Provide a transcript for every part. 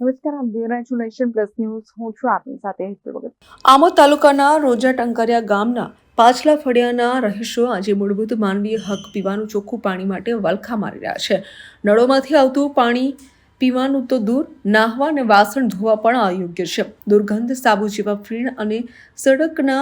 નમસ્કાર આપ જોઈ રહ્યા છો નેશન પ્લસ ન્યૂઝ. હું છું આપની સાથે હેતલ ભગત. આમોદ તાલુકાના રોજા ટંકરિયા ગામના પાછલા ફળિયાના રહીશો આજે મૂળભૂત માનવીય હક પીવાનું ચોખ્ખું પાણી માટે વલખા મારી રહ્યા છે. નળોમાંથી આવતું પાણી પીવાનું તો દૂર, નાહવા અને વાસણ ધોવા પણ અયોગ્ય છે. દુર્ગંધ, સાબુ જેવા ફીણ અને સડકના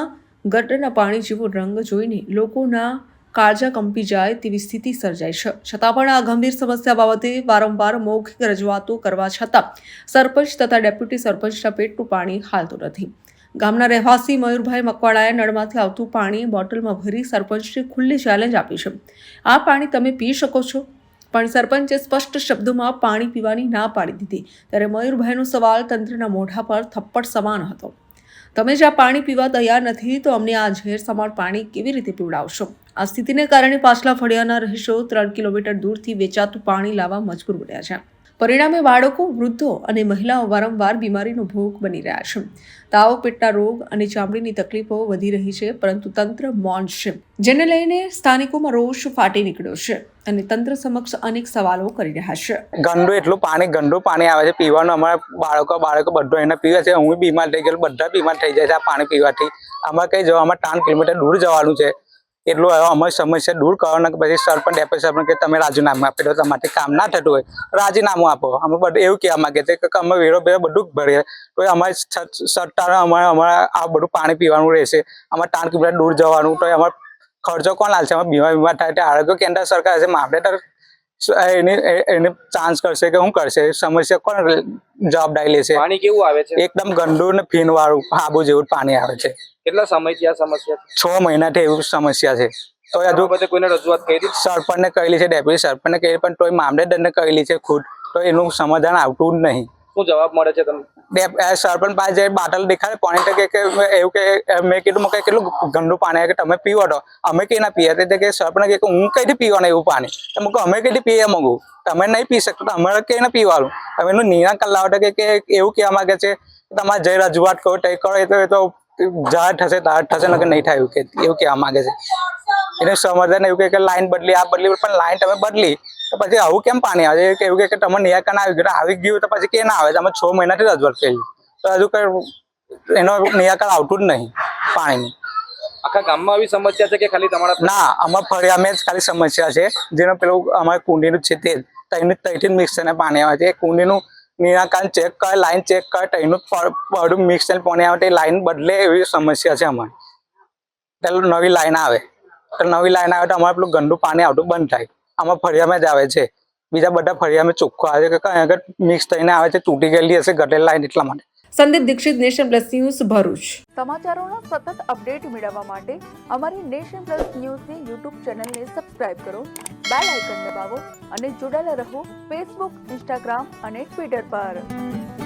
ગટરના પાણી જેવો રંગ જોઈને લોકોના કાળજા કંપી જાય તેવી સ્થિતિ સર્જાઈ છે. છતાં પણ આ ગંભીર સમસ્યા બાબતે વારંવાર મૌખિક રજૂઆતો કરવા છતાં સરપંચ તથા ડેપ્યુટી સરપંચના પેટનું પાણી હાલતું નથી. ગામના રહેવાસી મયુરભાઈ મકવાડાએ નળમાંથી આવતું પાણી બોટલમાં ભરી સરપંચને ખુલ્લી ચેલેન્જ આપી છે. આ પાણી તમે પી શકો છો? પણ સરપંચે સ્પષ્ટ શબ્દોમાં પાણી પીવાની ના પાડી દીધી. ત્યારે મયુરભાઈનો સવાલ તંત્રના મોઢા પર થપ્પડ સમાન હતો. તમે જ્યાં પાણી પીવા તૈયાર નથી તો અમને આ ઝેર સમાન પાણી કેવી રીતે પીવડાવશો? આ સ્થિતિને કારણે પાછલા ફળિયાના રહીશો ત્રણ કિલોમીટર દૂરથી વેચાતું પાણી લાવવા મજબૂર બન્યા છે. પરિણામે બાળકો, વૃદ્ધો અને મહિલાઓ વારંવાર બીમારીનો ભોગ બની રહ્યા છે. તાવ, પેટના રોગ અને ચામડીની તકલીફો વધી રહી છે, પરંતુ તંત્ર મૌન છે. જેને લઈને સ્થાનિકોમાં રોષ ફાટી નીકળ્યો છે અને તંત્ર સમક્ષ અનેક સવાલો કરી રહ્યા છે. ગંદુ એટલું પાણી, ગંદુ પાણી આવે છે. પીવાનું અમારા બાળકો બાળકો બધો એને પીવે છે. હું બીમાર થઈ ગયેલો, બધા બીમાર થઈ જાય છે આ પાણી પીવાથી. અમારે કઈ જવામાં ત્રણ કિલોમીટર દૂર જવાનું છે. એટલું હવે અમારી સમસ્યા દૂર કરવાના પછી સરપંચ, ડેપ્યુટી સરપંચ કે તમે રાજીનામું આપી દો તમારે કામ ના થતું હોય. રાજીનામું આપો. અમે બધું એવું કહેવા માંગે છે કે અમે વેરો બેરો બધું ભરીએ. તો અમારી સત્તા અમારે અમારે આ બધું પાણી પીવાનું રહેશે. અમારે ત્રણ કિલોમીટર દૂર જવાનું, તો અમારે ખર્ચો કોણ હાલશે અમે બીમાર બીમાર થાય તો આરોગ્ય કેન્દ્ર સરકાર છે મામલેદાર એની એને ચાન્સ કરશે કે શું કરશે. સમસ્યા કોણ જવાબદારી લેશે? પાણી કેવું આવે છે? એકદમ ગંદુ ને ફીન વાળું આબુ જેવું પાણી આવે છે. કેટલા સમયથી આ સમસ્યા છ? મહિનાથી એવું સમસ્યા છે. તો હજુ બધે કોઈને રજૂઆત કરી? સરપંચને કહેલી છે ડેપ્યુટી સરપંચને કહેલી પણ તોય મામલેદારને કહેલી છે ખુદ તો એનું સમાધાન આવતું જ નહીં. શું જવાબ મળે છે તમને? સરપંચ પાસે જે બાટલ દેખાડે, પાણી કે કે, એવું કે મેં કીધું, મેં કેટલું ગંદુ પાણી કે તમે પીવો તો. અમે કઈ ના પીએ? તો કે સરપંચ કહે કે હું કઈથી પીવાનું એવું પાણી? તો મેં અમે કઈથી પીએ મગું તમે નહીં પી શકતો અમારે કઈ ના પીવાનું? તમે એનું નિરાકરણ લાવો કે કે એવું કહેવા માંગે છે, કે તમારે જઈ રજૂઆત કરો, તે કરો, એ તો એ તો જાહેર થશે તાર થશે ને કે નહીં થાય એવું કે, એવું કહેવા માંગે છે. એને સમાધાન એવું કે લાઈન બદલી, આ બદલી, પણ લાઈન તમે બદલી. તો પછી આવું કેમ પાણી આવે? છે કે એવું કે તમે નિરાકરણ આવી ગયું આવી ગયું તો પછી કે ના આવે તમે છ મહિનાથી રજૂઆત કરી તો હજુ કઈ એનો નિરાકરણ આવતું જ નહીં પાણીનું. આખા ગામમાં આવી સમસ્યા છે કે ખાલી તમારા ના અમારા ફળિયામાં જ ખાલી સમસ્યા છે. જેનો પેલું અમારે કુંડીનું છે તે. તઈનું તઈથી મિક્સ થઈને પાણી આવે છે. કુંડીનું નિરાકરણ ચેક કરે લાઈન ચેક કરે તઈનું બધું મિક્સ થઈને પાણી આવે તે લાઈન બદલે એવી સમસ્યા છે અમારે. પેલું નવી લાઈન આવે. તો નવી લાઈન આવે તો અમારે પેલું ગંદુ પાણી આવતું બંધ થાય. અમારા ફળિયામાં જ આવે છે. બીજા બધા ફળિયામાં ચોખ્ખો આવે છે. કે કઈ આગળ મિક્સ થઈને આવે છે તૂટી ગયેલી હશે ઘટેલ લાઈન એટલા માટે. Sandeep Dixit nation plus news Bharuch. સમાચારોનો સતત અપડેટ મેળવવા માટે અમારી નેશન પ્લસ ન્યૂઝની યુટ્યુબ ચેનલને સબસ્ક્રાઇબ કરો બેલ આઇકન દબાવો અને જોડાયેલા રહો ફેસબુક ઇન્સ્ટાગ્રામ અને ટ્વિટર પર.